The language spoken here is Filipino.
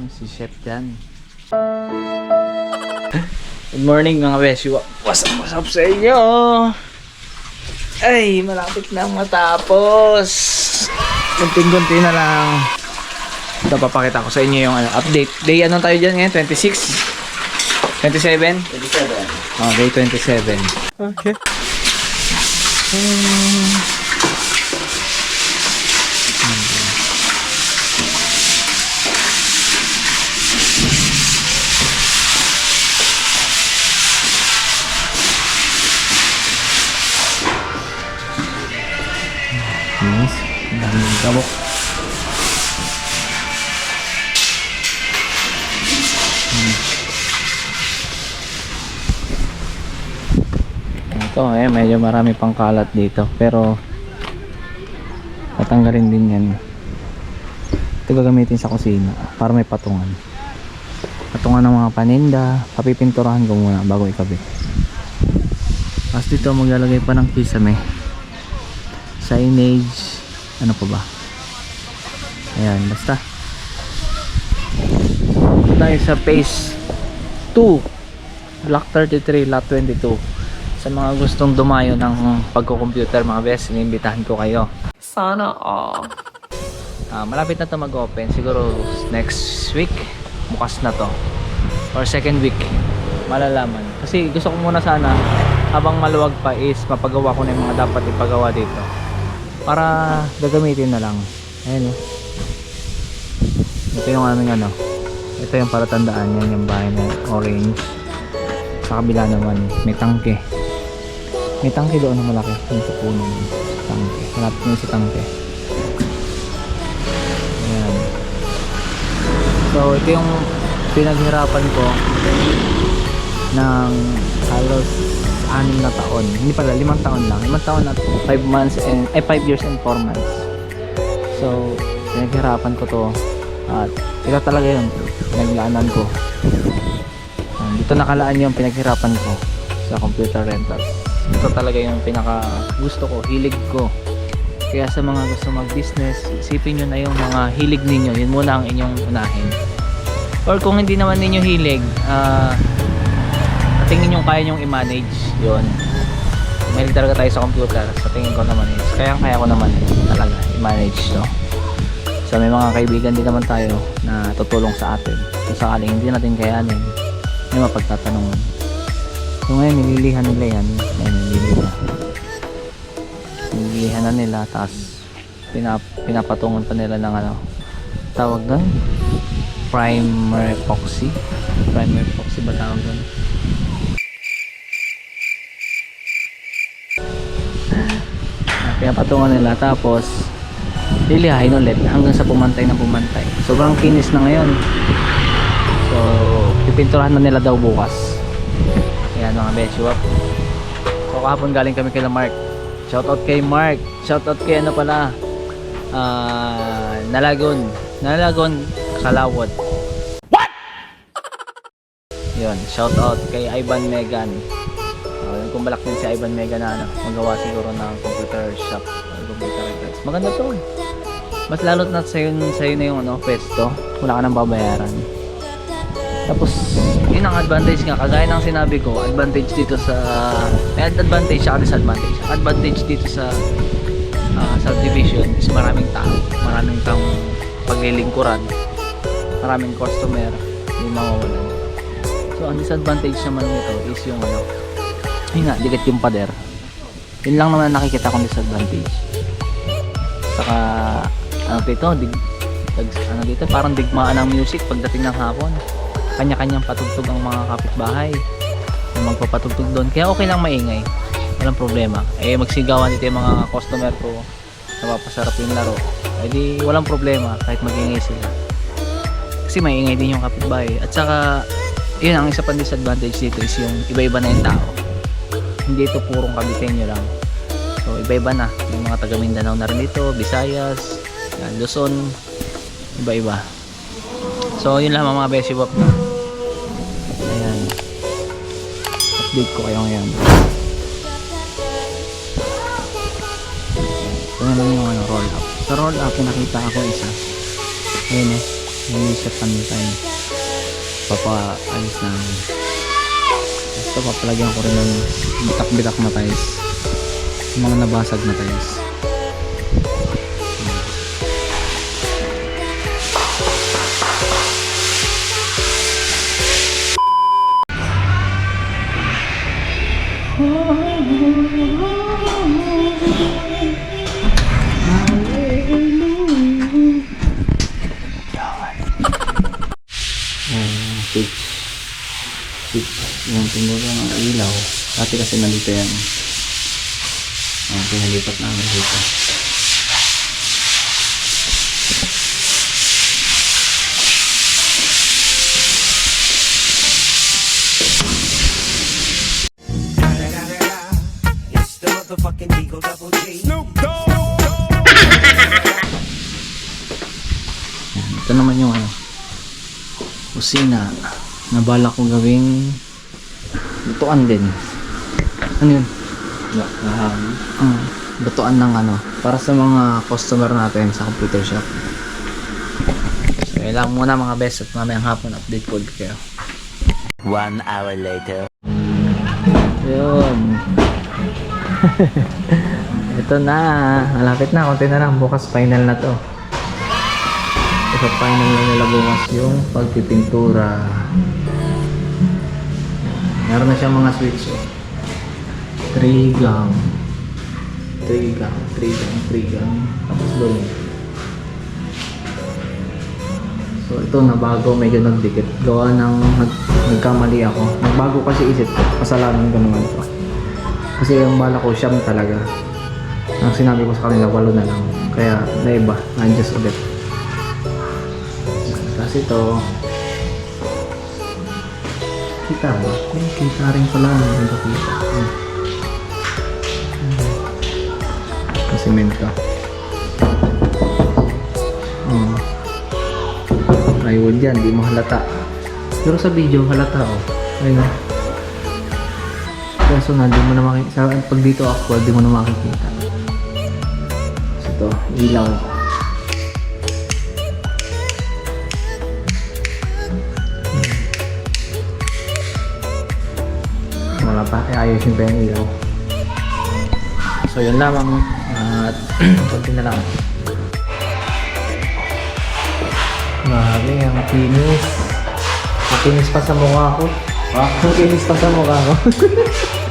Yung Si Chef Dan. Good morning mga beshi. What's up, what's up sa inyo? Ay, malapit na matapos. Kunting-kunti na lang. Ito, papakita ko sa inyo yung ano, update. Day ano tayo dyan ngayon? 26? 27? 27. Oh, day 27. Okay. Yes, gabok. Ito eh, medyo marami pang kalat dito. Pero, tatanggalin din yan. Ito gagamitin sa kusina para may patungan. Patungan ng mga paninda. Papipinturahan ko muna bago ikabit. Tapos dito maglalagay pa ng kisame. Signage. Ano pa ba? Ayan, basta. Tayo sa phase 2. Block 33, lot 22 sa mga gustong dumayo ng pagko-computer mga best, inimbitahan ko kayo. Sana all. Ah, malapit na to mag-open, siguro next week, bukas na to. Or second week, malalaman. Kasi gusto ko muna sana, habang maluwag pa is mapagawa ko na yung mga dapat ipagawa dito. Para gagamitin na lang. Ayan oh. Ito yung aming ano. Ito yung para tandaan yan yung bahay na orange. Sa kabila naman, may tangke. May tangke doon na malaki. Yung sa puno. Tangke. Malapit nyo sa tangke. Ayan. So, ito yung pinaghirapan ko ng halos anim na taon. Hindi pala, limang taon lang. Limang taon at 5 months and, ay 5 years and 4 months. So, pinaghirapan ko to. At ito talaga yun. Pinaglaanan ko. Ah, Dito nakalaan yung pinaghirapan ko sa computer rentals. Ito talaga yung pinaka gusto ko, hilig ko. Kaya sa mga gusto mag-business, isipin nyo na yung mga hilig ninyo. Yun muna ang inyong unahin. Or kung hindi naman ninyo hilig, ah tingin nyo kaya nyong i-manage yun. Mahilig talaga tayo sa computer. Sa tingin ko naman is, kaya kaya ko naman talaga i-manage to. So may mga kaibigan din naman tayo na tutulong sa atin. Kung sakaling hindi natin kayanin, may mapagtatanungan. So ngayon nililihan nila yan. Ngayon nililihan. Nililihan na nila tapos pinap pinapatungan pa nila ng ano tawag doon primer epoxy primer epoxy ba tawag doon pinapatungan nila tapos lilihain ulit hanggang sa pumantay na pumantay. Sobrang kinis na ngayon. So pipinturahan na nila daw bukas. Ayan mga beshuap so kahapon galing kami kay Mark shoutout kay Mark. Shoutout kay ano pala? Ah Nalagon. Nalagon Kalawod. What? Yun shoutout kay Ivan Megan Uh, kung balak din si Ivan Mega na ano, magawa siguro ng computer shop or computer repairs. Maganda to. Mas lalo na sa'yo, sa'yo na yung ano, pesto. Wala ka nang babayaran. Tapos, yun ang advantage nga. Kagaya ng sinabi ko, advantage dito sa... May advantage at disadvantage. Advantage dito sa ah, subdivision is maraming tao. Maraming taong paglilingkuran. Maraming customer. Hindi mawawalan. So, ang disadvantage naman nito is yung ano, yun nga, dikit yung pader. Yun lang naman nakikita kong disadvantage. Saka, ano dito, dig, dag, ano dito, parang digmaan ng music pagdating ng hapon. Kanya-kanyang patugtog ang mga kapitbahay. Yung magpapatugtog doon. Kaya okay lang maingay. Walang problema. Eh, magsigawan dito yung mga customer ko. Napapasarap yung laro. Eh di, walang problema kahit magingay sila. Kasi maingay din yung kapitbahay. At saka, yun ang isa pang disadvantage dito is yung iba-iba na yung tao hindi ito purong Caviteño lang. So iba-iba na. Yung mga taga Mindanao na rin dito Visayas Luzon iba-iba. So yun lang mga besi bop na. Ayan. Update ko kayo ngayon. Ito na lang yung ano, roll up sa roll up pinakita ako isa. Ayun eh. Hindi siya pantay. Papaayos namin. Basta papalagyan ko rin ng bitak-bitak na tiles. Mga nabasag na tiles. uh, tinuro ng ilaw. Dati kasi nandito yan. Uh, pinalipat namin dito. Motherfucking Eagle Double G. Snoop Yan, ito naman yung ano. Kusina. Na bala ko gawing lutuan din. Ano yun? Uh, lutuan ng ano para sa mga customer natin sa computer shop. So yun lang muna mga best at mamayang hapon update ko ulit kayo. One hour later. yun. Ito na. Malapit na. Konti na lang. Bukas final na to. Ito final na nila bukas yung pagpipintura meron na siyang mga switch oh. 3 gang 3 gang 3 gang 3 gang tapos doon. So ito na bago medyo nagdikit. Gawa ng nag, nagkamali ako. Nagbago kasi isip ko. Kasalanan ko naman to kasi yung bala ko siyam talaga. Ang sinabi ko sa kanila walo na lang. Kaya naiba na-adjust ulit kasi ito kita ba? May kita rin pala hindi ko kita Hmm. Hmm. semento oh. plywood yan di mo halata pero sa video halata oh ayun oh kaso nga di mo na makikita pag dito actual di mo na makikita so ito ilaw wala pa kaya ayusin pa yung ilaw so yun lamang at konti na lang. Grabe ang kinis makinis pa sa mukha ko. Ah, makinis pa sa mukha ko